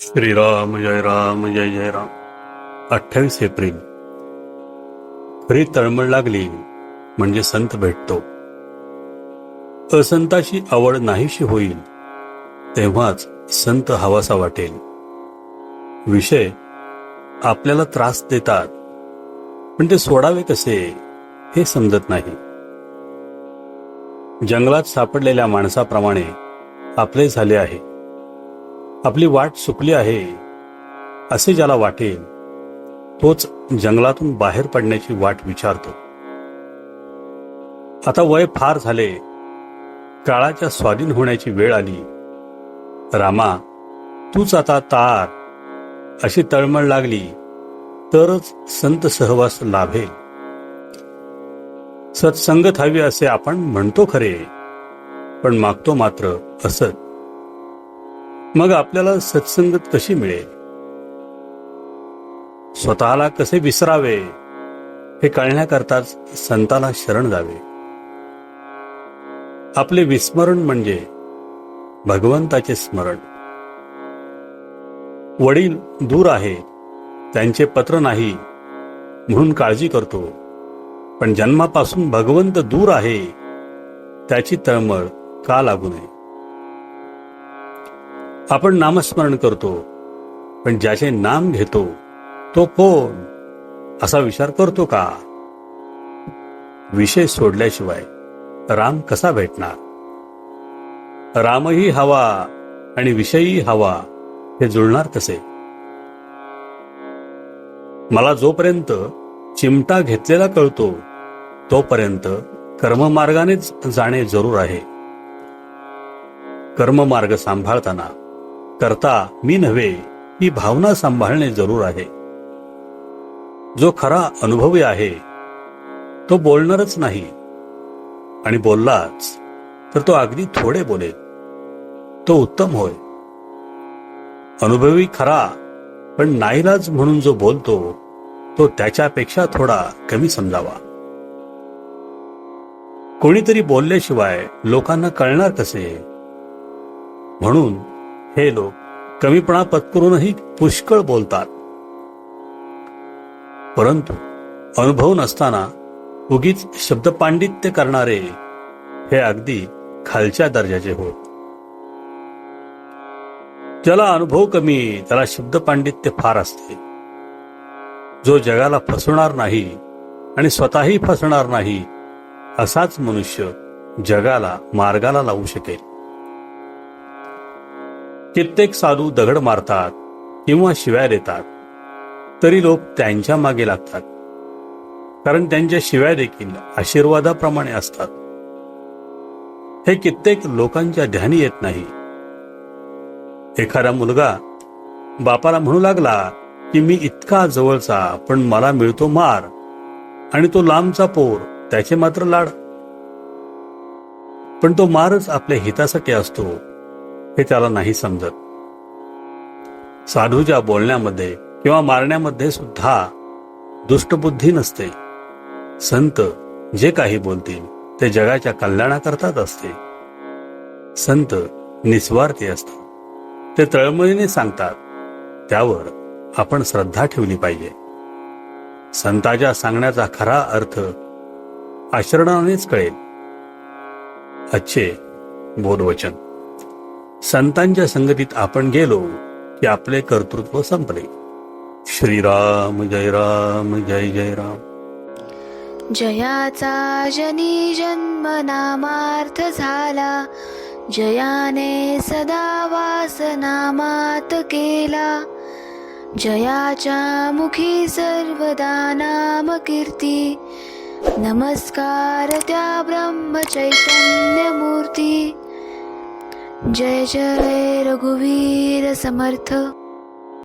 श्रीराम जय राम जय जय राम. अठ्ठावीस एप्रिल. खरी तळमळ लागली म्हणजे संत भेटतो. असंताची आवड नाहीशी होईल तेव्हाच संत हवासा वाटेल. विषय आपल्याला त्रास देतात पण ते सोडावे कसे हे समजत नाही. जंगलात सापडलेल्या माणसाप्रमाणे आपले झाले आहे. आपली वाट चुकली आहे असे ज्याला वाटेल तोच जंगलातून बाहेर पडण्याची वाट विचारतो. आता वय फार झाले काळाच्या स्वाधीन होण्याची वेळ आली. रामा तूच आता तार अशी तळमळ लागली तरच संत सहवास लाभेल. सत्संगत हवी असे आपण म्हणतो खरे पण मागतो मात्र असत. मग आपल्याला सत्संगत कशी मिळेल? स्वतःला कसे विसरावे? हे कळण्याकरताच संताला शरण जावे आपले विस्मरण म्हणजे भगवंताचे स्मरण. वडील दूर आहे त्यांचे पत्र नाही म्हणून काळजी करतो. पण जन्मापासून भगवंत दूर आहे त्याची तळमळ का लागू नये? आपण नामस्मरण करतो पण ज्याचे नाम घेतो तो कोण? असा विचार करतो का? विषय सोडल्याशिवाय राम कसा भेटणार? रामही हवा आणि विषयही हवा हे जुळणार कसे? मला जोपर्यंत चिमटा घेतलेला कळतो तोपर्यंत कर्ममार्गानेच जाणे जरूर आहे. कर्ममार्ग सांभाळताना करता मी नव्हे ही भावना सांभाळणे जरूर आहे. जो खरा अनुभवी आहे तो बोलणारच नाही. आणि बोललाच तर तो अगदी थोडे बोलेल. तो उत्तम होय. अनुभवी खरा पण नाईलाज म्हणून जो बोलतो तो त्याच्यापेक्षा थोडा कमी समजावा. कोणीतरी बोलल्याशिवाय लोकांना कळणार कसे? म्हणून हे लोक कमीपणा पत्करूनही पुष्कळ बोलतात. परंतु अनुभव नसताना उगीच शब्दपांडित्य करणारे हे अगदी खालच्या दर्जाचे होत. ज्याला अनुभव कमी त्याला शब्दपांडित्य फार असते. जो जगाला फसवणार नाही आणि स्वतःही फसणार नाही असाच मनुष्य जगाला मार्गाला लावू शकेल. कित्येक साधू दगड मारतात किंवा शिव्या देतात. तरी लोक त्यांच्या मागे लागतात. कारण त्यांच्या शिव्या देखील आशीर्वादाप्रमाणे असतात. हे कित्येक लोकांच्या ध्यानी येत नाही. एखादा मुलगा बापाला म्हणू लागला की मी इतका जवळचा पण मला मिळतो मार आणि तो लांबचा पोर त्याचे मात्र लाड. पण तो मारच आपल्या हितासाठी असतो. हे त्याला नाही समजत. साधूच्या बोलण्यामध्ये किंवा मारण्यामध्ये सुद्धा दुष्टबुद्धी नसते. संत जे काही बोलतील ते जगाच्या कल्याणाकरताच असते. संत निस्वार्थी असतात. ते तळमळीने सांगतात. त्यावर आपण श्रद्धा ठेवली पाहिजे. संताच्या सांगण्याचा खरा अर्थ आचरणानेच कळेल. अच्छे बोधवचन. संतांच्या संगतीत आपण गेलो की आपले कर्तृत्व संपले. श्रीराम जय राम जय जय राम. जयाचा जनी जन्म नामार्थ झाला. जयाने सदा वास नामात केला. जयाच्या मुखी सर्वदा नाम कीर्ती. नमस्कार त्या ब्रह्म चैतन्य मूर्ती जय जय रघुवीर समर्थ।